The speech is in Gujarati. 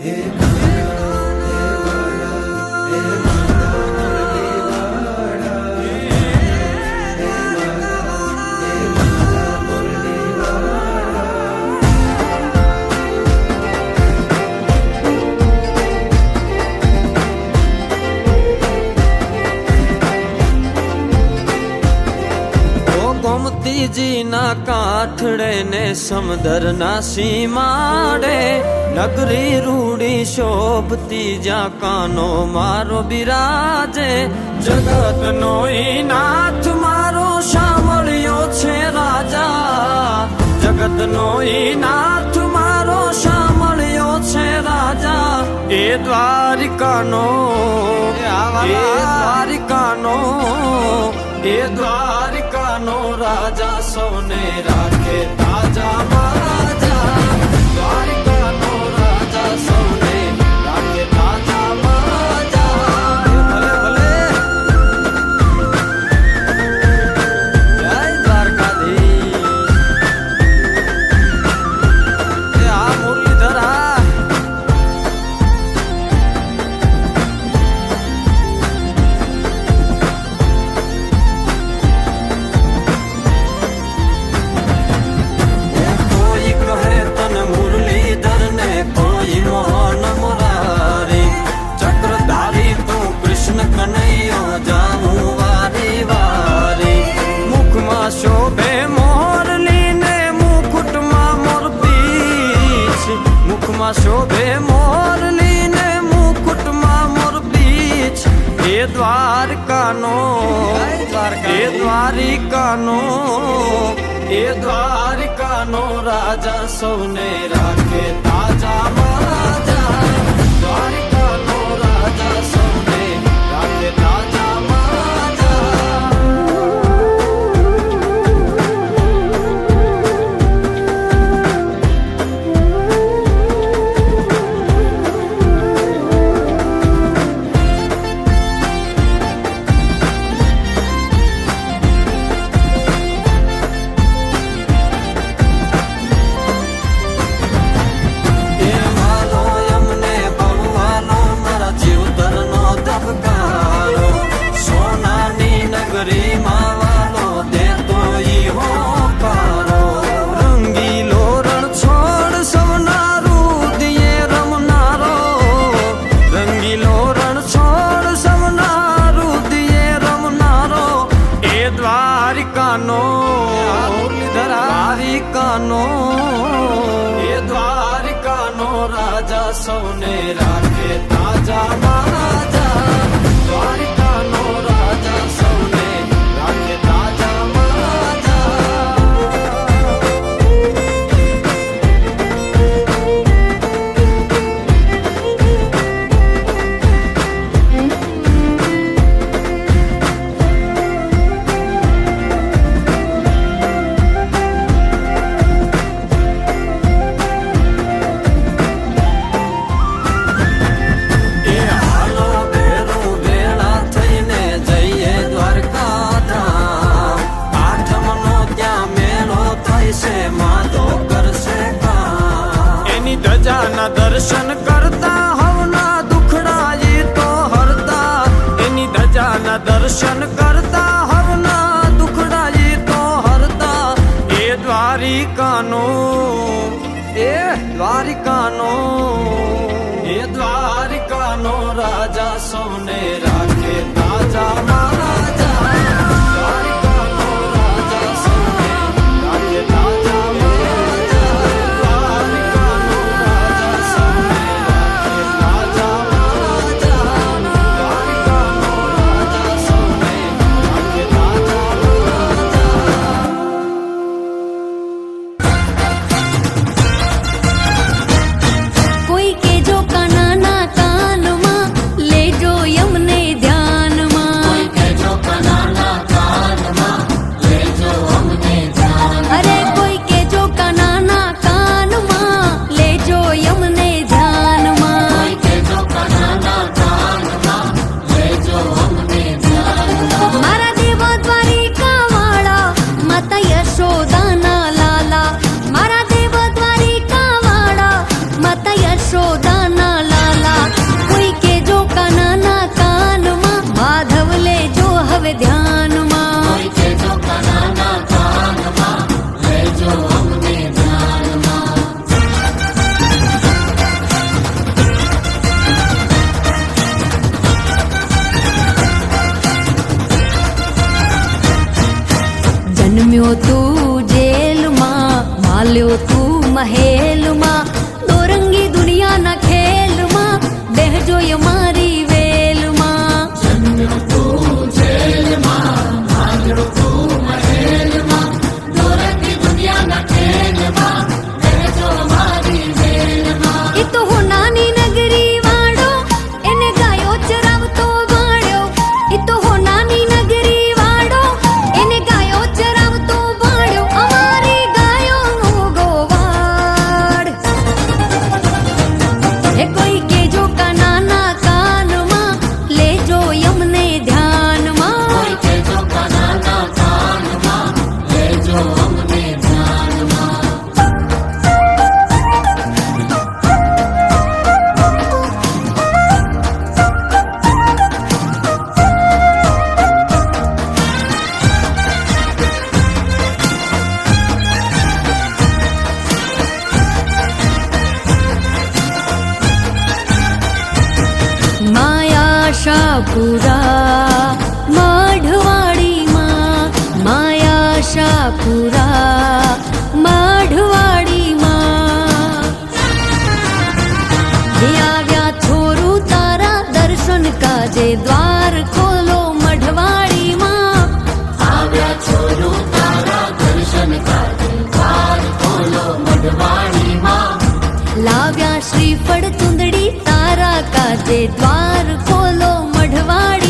ઓ ગોમતીજીના કાંઠડે ને સમુદરના સીમાડે નગરી રૂડી શોભતી જ્યાં કાનો મારો બિરાજે. જગત નો નાથ મારો સાંભળ્યો છે રાજા. જગત નો નાથ મારો સાંભળ્યો છે રાજા. એ દ્વારિકાનો એ દ્વારિકાનો એ દ્વારિકાનો રાજા સૌને રાખે તાજા દ્વારકાનો એ દ્વારિકાનો એ દ્વારિકાનો રાજા સૌને રાખે તાજા રાજા સૌને ધજાના દર્શન કરતા, હવના દુખડા ઈ તો હરતા. એની ધજાના દર્શન કરતા, હવના દુખડા ઈ તો હરતા. એ દ્વારિકાનો એ દ્વારિકાનો એ દ્વારિકાનો રાજા સૌને રાખે તાજા માલ્યો તું મહેલમાં શાપુરા માઢવાડીમાં માયા શાપુરા માઢવાડીમાં હે આવ્યા છોરું તારા દર્શન કાજે દ્વાર ખોલો મઢવાડીમાં લાવ્યા શ્રીફળ ચુંદડી કાજે દ્વાર ખોલો મઢવાડી